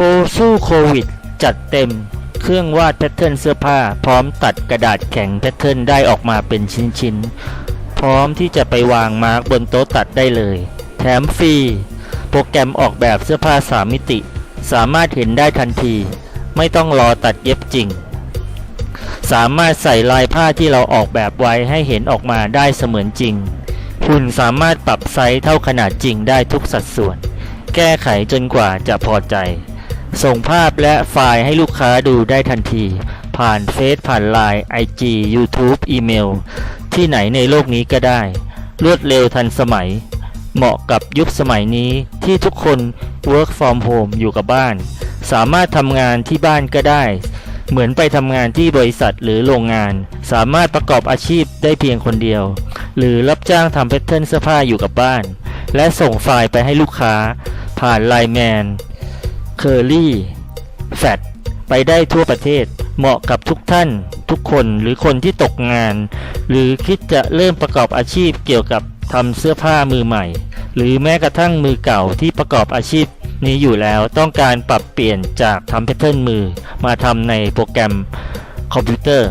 รสู้โควิด จัดเต็ม เครื่องวาดแพทเทิร์นเสื้อผ้า พร้อมตัดกระดาษแข็งแพทเทิร์นได้ออกมาเป็นชิ้นๆ พร้อมที่จะไปวางมาร์กบนโต๊ะตัดได้เลย แถมฟรี โปรแกรมออกแบบเสื้อผ้าสามมิติ สามารถเห็นได้ทันที ไม่ต้องรอตัดเย็บจริง สามารถใส่ลายผ้าที่เราออกแบบไว้ให้เห็นออกมาได้เสมือนจริงหุ่นสามารถปรับไซส์เท่าขนาดจริงได้ทุกสัดส่วน แก้ไขจนกว่าจะพอใจ ส่งภาพและไฟล์ให้ลูกค้าดูได้ทันที ผ่านเฟซผ่านไลน์ IG YouTube อีเมล ที่ไหนในโลกนี้ก็ได้ รวดเร็วทันสมัย เหมาะกับยุคสมัยนี้ที่ทุกคน work from home อยู่กับบ้าน สามารถทำงานที่บ้านก็ได้ เหมือนไปทำงานที่บริษัทหรือโรงงาน สามารถประกอบอาชีพได้เพียงคนเดียว หรือรับจ้างทำแพทเทิร์นเสื้อผ้าอยู่กับบ้าน และส่งไฟล์ไปให้ลูกค้า ผ่านไลน์แมน เคอรี่แฟดไปได้ทั่วประเทศ เหมาะกับทุกท่าน ทุกคนหรือคนที่ตกงาน หรือคิดจะเริ่มประกอบอาชีพเกี่ยวกับทำเสื้อผ้ามือใหม่ หรือแม้กระทั่งมือเก่าที่ประกอบอาชีพนี้อยู่แล้วต้องการปรับเปลี่ยนจากทำแพทเทิร์นมือมาทำในโปรแกรมคอมพิวเตอร์